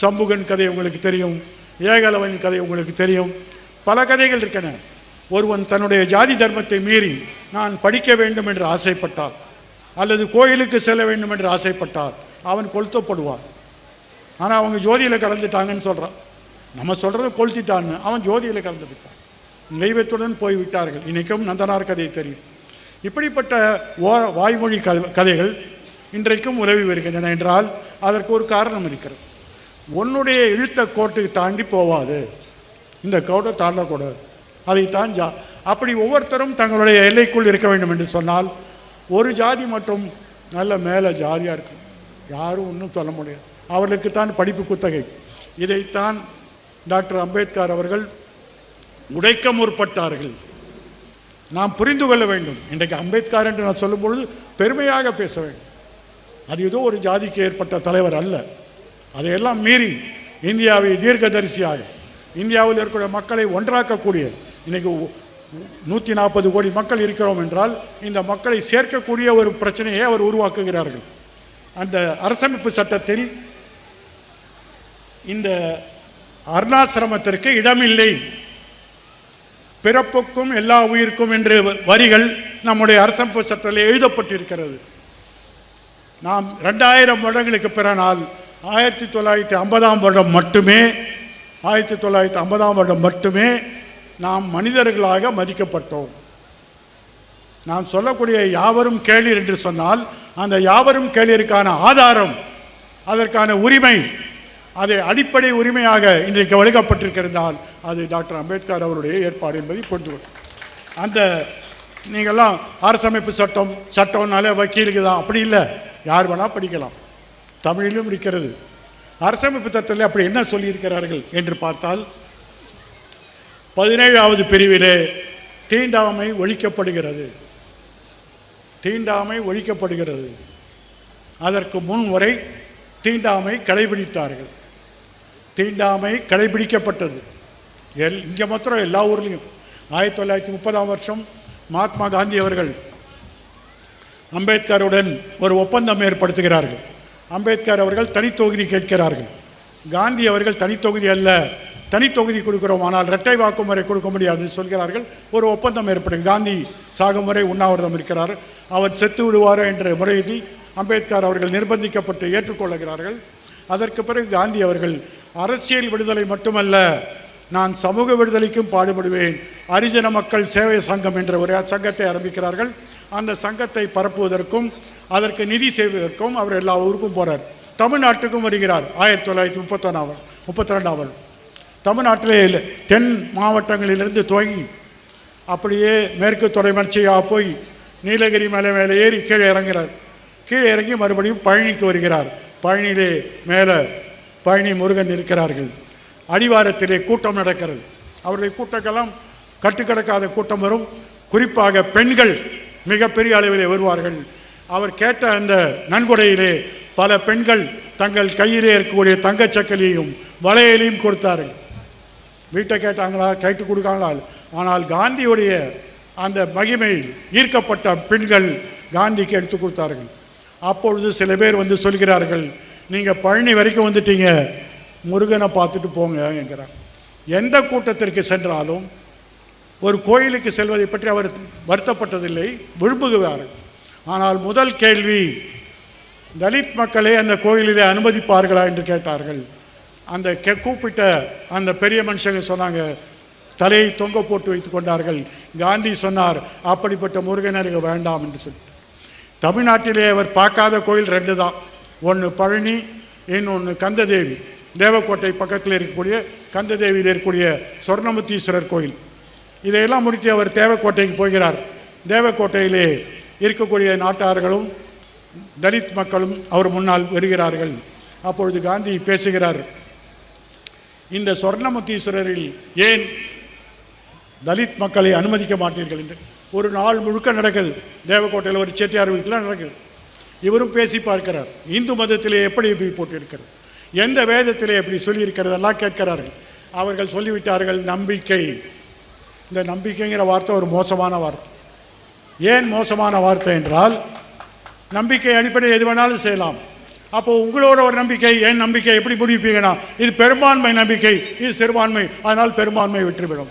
சம்புகன் கதை உங்களுக்கு தெரியும் ஏகலவன் கதை உங்களுக்கு தெரியும். பல கதைகள் இருக்கின்றன ஒருவன் தன்னுடைய ஜாதி தர்மத்தை மீறி நான் படிக்க வேண்டும் என்று ஆசைப்பட்டார். அல்லது கோயிலுக்கு செல்ல வேண்டும் என்று ஆசைப்பட்டார். அவன் கொளுத்தப்படுவார். ஆனால் அவங்க ஜோதியில் கலந்துட்டாங்கன்னு சொல்கிறான் நம்ம சொல்கிறத கொளுத்திட்டான்னு அவன் ஜோதியில் கலந்து விட்டான். தெய்வத்துடன் போய் விட்டார்கள். இன்றைக்கும் நந்தனார் கதை தெரியும். இப்படிப்பட்ட ஓ வாய்மொழி கதைகள் இன்றைக்கும் உதவி வருகின்றன என்றால் அதற்கு ஒரு காரணம் இருக்கிறது. உன்னுடைய இழுத்த கோட்டுக்கு தாண்டி போவாது. இந்த கோட்டை தாண்டக்கூடாது அதைத்தான் ஜா அப்படி ஒவ்வொருத்தரும் தங்களுடைய எல்லைக்குள் இருக்க வேண்டும் என்று சொன்னால் ஒரு ஜாதி மற்றும் நல்ல மேலே ஜாதியாக இருக்கும். யாரும் ஒன்றும் சொல்ல முடியாது. அவர்களுக்கு தான் படிப்பு குத்தகை. இதைத்தான் டாக்டர் அம்பேத்கர் அவர்கள் உடைக்க முற்பட்டார்கள் நாம் புரிந்து கொள்ள வேண்டும். இன்றைக்கு அம்பேத்கர் என்று நான் சொல்லும் பொழுது பெருமையாக பேச வேண்டும். அது ஏதோ ஒரு ஜாதிக்கு ஏற்பட்ட தலைவர் அல்ல. அதையெல்லாம் மீறி இந்தியாவை தீர்க்கதரிசியாக இந்தியாவில் இருக்கிற மக்களை ஒன்றாக்கக்கூடிய இன்றைக்கு நூற்றி நாற்பது கோடி மக்கள் இருக்கிறோம் என்றால் இந்த மக்களை சேர்க்கக்கூடிய ஒரு பிரச்சனையை அவர் உருவாக்குகிறார்கள். அந்த அரசமைப்பு சட்டத்தில் இந்த அருணாசிரமத்திற்கு இடமில்லை. பிறப்புக்கும் எல்லா உயிருக்கும் என்று வரிகள் நம்முடைய அரசமைப்பு சட்டத்தில் எழுதப்பட்டிருக்கிறது. நாம் ரெண்டாயிரம் வருடங்களுக்கு பிறனால் ஆயிரத்தி தொள்ளாயிரத்தி ஐம்பதாம் வருடம் மட்டுமே ஆயிரத்தி தொள்ளாயிரத்தி ஐம்பதாம் வருடம் மட்டுமே நாம் மனிதர்களாக மதிக்கப்பட்டோம். நாம் சொல்லக்கூடிய யாவரும் கேளீர் என்று சொன்னால் அந்த யாவரும் கேளீருக்கான ஆதாரம் அதற்கான உரிமை அதை அடிப்படை உரிமையாக இன்றைக்கு வழங்கப்பட்டிருக்கிறதால் அது டாக்டர் அம்பேத்கர் அவருடைய ஏற்பாடு என்பதை புரிந்து கொள்ளும். அந்த நீங்கள்லாம் அரசமைப்பு சட்டம் சட்டம்னாலே வக்கீலுக்கு தான். அப்படி இல்லை. யார் வேணால் படிக்கலாம். தமிழிலும் இருக்கிறது. அரசமைப்பு சட்டத்தில் அப்படி என்ன சொல்லியிருக்கிறார்கள் என்று பார்த்தால் பதினேழாவது பிரிவிலே தீண்டாமை ஒழிக்கப்படுகிறது. தீண்டாமை ஒழிக்கப்படுகிறது. அதற்கு முன் வரை தீண்டாமை கடைபிடித்தார்கள். தீண்டாமை கடைபிடிக்கப்பட்டது. எல் இங்கே மாத்திரம் எல்லா ஊர்லேயும். ஆயிரத்தி தொள்ளாயிரத்தி முப்பதாம் வருஷம் மகாத்மா காந்தி அவர்கள் அம்பேத்கருடன் ஒரு ஒப்பந்தம் ஏற்படுத்துகிறார்கள். அம்பேத்கர் அவர்கள் தனித்தொகுதி கேட்கிறார்கள். காந்தி அவர்கள் தனித்தொகுதி அல்ல தனித்தொகுதி கொடுக்கிறோம் ஆனால் இரட்டை வாக்குமுறை கொடுக்க முடியாது சொல்கிறார்கள். ஒரு ஒப்பந்தம் ஏற்படும் காந்தி சாகும் உண்ணாவிரதம் இருக்கிறார். அவர் செத்து விடுவாரோ என்ற முறையில் அம்பேத்கர் அவர்கள் நிர்பந்திக்கப்பட்டு ஏற்றுக்கொள்கிறார்கள். அதற்கு பிறகு காந்தி அவர்கள் அரசியல் விடுதலை மட்டுமல்ல நான் சமூக விடுதலைக்கும் பாடுபடுவேன். அரிஜன மக்கள் சேவை சங்கம் என்ற ஒரு சங்கத்தை ஆரம்பிக்கிறார்கள். அந்த சங்கத்தை பரப்புவதற்கும் அதற்கு நிதி செய்வதற்கும் அவர் எல்லா ஊருக்கும் போகிறார் தமிழ்நாட்டுக்கும் வருகிறார். ஆயிரத்தி தொள்ளாயிரத்தி முப்பத்தொன்னாம் முப்பத்தி ரெண்டாம் தமிழ்நாட்டிலே இல்லை தென் மாவட்டங்களிலிருந்து துவங்கி அப்படியே மேற்கு தொடர்மர்ச்சியாக போய் நீலகிரி மலை மேலே ஏறி கீழே இறங்குகிறார். கீழே இறங்கி மறுபடியும் பழனிக்கு வருகிறார். பழனியிலே மேலே பழனி முருகன் இருக்கிறார்கள். அடிவாரத்திலே கூட்டம் நடக்கிறது. அவருடைய கூட்டக்கெல்லாம் கட்டுக்கடக்காத கூட்டம் வரும். குறிப்பாக பெண்கள் மிகப்பெரிய அளவிலே வருவார்கள். அவர் கேட்ட அந்த நன்கொடையிலே பல பெண்கள் தங்கள் கையிலே இருக்கக்கூடிய தங்கச்சக்கலையும் வளையலையும் கொடுத்தார்கள். வீட்டை கேட்டாங்களா? கைட்டு கொடுக்காங்களா? ஆனால் காந்தியுடைய அந்த மகிமையில் ஈர்க்கப்பட்ட பெண்கள் காந்திக்கு எடுத்து கொடுத்தார்கள். அப்பொழுது சில பேர் வந்து சொல்கிறார்கள் நீங்கள் பழனி வரைக்கும் வந்துட்டீங்க முருகனை பார்த்துட்டு போங்க என்கிறார். எந்த கூட்டத்திற்கு சென்றாலும் ஒரு கோயிலுக்கு செல்வதை பற்றி அவர் வருத்தப்பட்டதில்லை விரும்புகிறார்கள். ஆனால் முதல் கேள்வி தலித் மக்களை அந்த கோயிலிலே அனுமதிப்பார்களா என்று கேட்டார்கள். அந்த கெ கூப்பிட்ட அந்த பெரிய மனுஷங்க சொன்னாங்க தலையை தொங்க போட்டு வைத்து கொண்டார்கள். காந்தி சொன்னார் அப்படிப்பட்ட முருகனருக்கு வேண்டாம் என்று சொல்லிட்டு தமிழ்நாட்டிலே அவர் பார்க்காத கோயில் ரெண்டு தான். ஒன்று பழனி இன்னொன்று கந்ததேவி. தேவக்கோட்டை பக்கத்தில் இருக்கக்கூடிய கந்ததேவியில் இருக்கக்கூடிய சொர்ணமுத்தீஸ்வரர் கோயில். இதையெல்லாம் முடித்து அவர் தேவக்கோட்டைக்கு போகிறார். தேவக்கோட்டையிலே இருக்கக்கூடிய நாட்டார்களும் தலித் மக்களும் அவர் முன்னால் வருகிறார்கள். அப்பொழுது காந்தி பேசுகிறார் இந்த சொர்ணமுத்தீஸ்வரரில் ஏன் தலித் மக்களை அனுமதிக்க மாட்டீர்கள் என்று? ஒரு நாள் முழுக்க நடக்குது. தேவக்கோட்டையில் ஒரு செட்டியார் வீட்டில் நடக்குது. இவரும் பேசி பார்க்கிறார். இந்து மதத்திலே எப்படி இப்படி போட்டிருக்கிறது? எந்த வேதத்திலே எப்படி சொல்லியிருக்கிறதெல்லாம் கேட்கிறார்கள். அவர்கள் சொல்லிவிட்டார்கள் நம்பிக்கை. இந்த நம்பிக்கைங்கிற வார்த்தை ஒரு மோசமான வார்த்தை. ஏன் மோசமான வார்த்தை என்றால் நம்பிக்கை அடிப்படை எது வேணாலும் செய்யலாம். அப்போது உங்களோட ஒரு நம்பிக்கை என் நம்பிக்கை எப்படி முடிப்பீங்கன்னா இது பெரும்பான்மை நம்பிக்கை இது சிறுபான்மை. அதனால் பெரும்பான்மை விட்டுவிடும்.